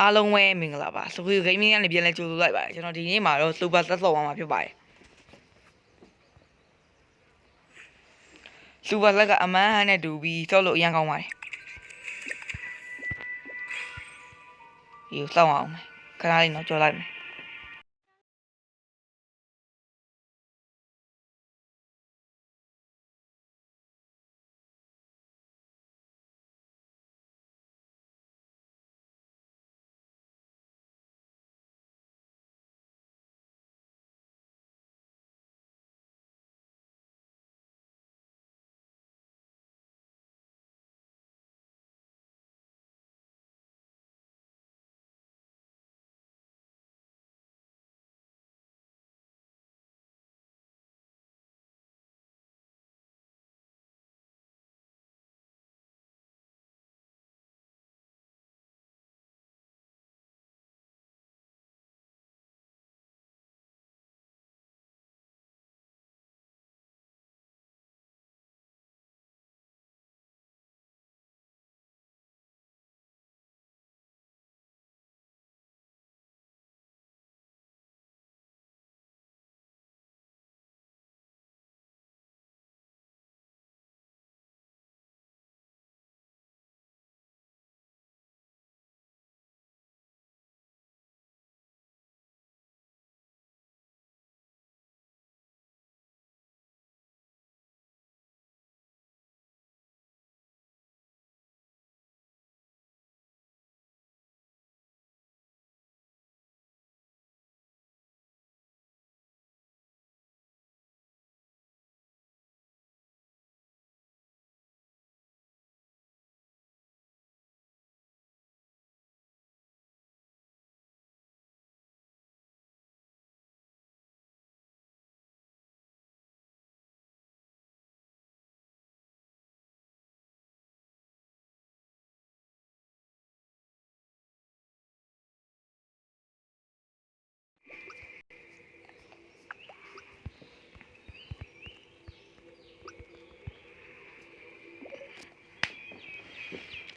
အားလုံးပဲမင်္ဂလာပါစကွေဂိမ်းမင်းကနေပြန်လဲကြိုဆိုလိုက်ပါတယ်ကျွန်တော်ဒီနေ့မှာတော့စူပါသက်ဆော့သွားမှာဖြစ်ပါတယ်စူပါလက်ကအမန်းဟန်နဲ့တူပြီးဆော့လို့အရင်ကောင်းပါတယ်ဒီကိုစောင့်အောင်မယ်ခဏလေးတော့ကြော်လိုက်မယ်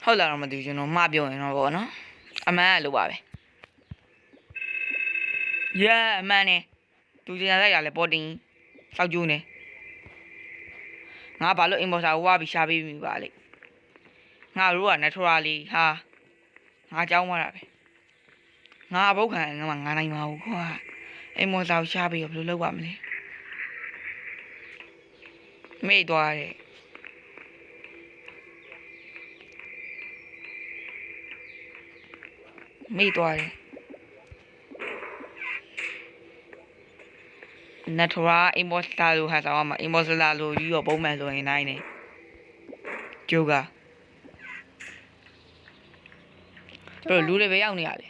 ဟုတ်လားတော့မသိဘူးကျွန်တော်မှားပြောရင်တော့ဗောနော်အမှန်ကလို့ပါပဲ yeah အမှန်နဲ့သူကျန်တဲ့ရလဲပေါ်တင်စောက်ကျိုးနေငါဘာလို့အင်ဘော်စာဝါပြီးရှာပေးမိပါလိမ့်ငါတို့က natural လေးဟာငါကြောင်းသွားတာပဲငါအဘုတ်ခံငါမှငါနိုင်မှာဘူးခွာအင်ဘော်စာကိုရှာပြီးတော့ဘယ်လိုလုပ်ပါမလဲမေ့သွားတယ် မိသွားတယ်နထရာအင်မောစတာလိုဟာဆောင်မှာအင်မောစတာလိုကြီးရောပုံမှန်ဆိုရင်နိုင်နေကျိုးကဘယ်လူတွေပဲရောက်နေရလဲ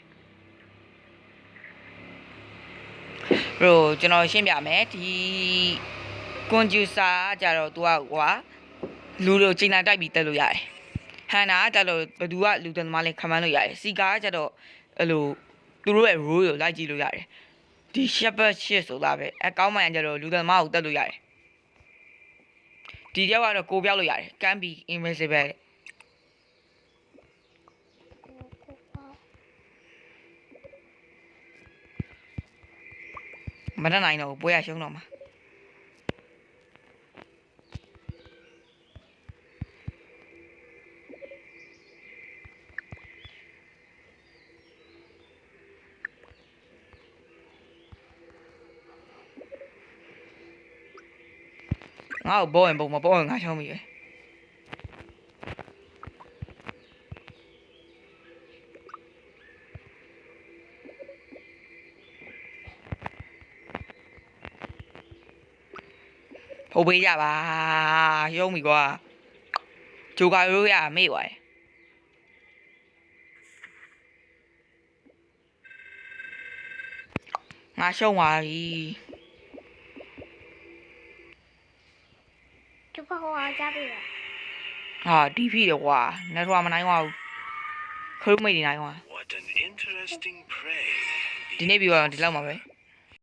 ဘယ်ကျွန်တော်ရှင်းပြမယ်ဒီကွန်ဂျူဆာကြတော့ तू ကကွာလူတို့ချိန်လာတိုက်ပြီးတက်လို့ရတယ် ဟန်နာကကြတော့ဘသူကလူတသမားလေးခမန်းလို့ရတယ်စီကာကကြတော့အဲ့လိုသူတို့ရဲ့ role ကိုလိုက်ကြည့်လို့ရတယ်ဒီ shepherd shit ဆိုတာပဲအကောင်းမှန်ကြတော့လူတသမားကိုတက်လို့ရတယ်ဒီတယောက်ကတော့ကိုပြောက်လို့ရတယ် can be invisible မတတ်နိုင်တော့ဘူးပွဲရရှုံးတော့မှာ ငါ့ကိုဘောရင်ပုံမဘောရင်ငါရှုံးပြီပဲဖို့ပေးကြပါရုံးပြီကွာဂျိုကာရိုးရမေ့သွားတယ်ငါရှုံးသွားပြီ ကျုပ်က ဟိုအားကြပြီလားဟာဒီဖြစ်တယ်ကွာနေထွားမနိုင်ပါဘူးခရုမိတ်နေနိုင်ကွာ What an interesting prey. ဒီနေ့ပြီးတော့ဒီလောက်မှာပဲ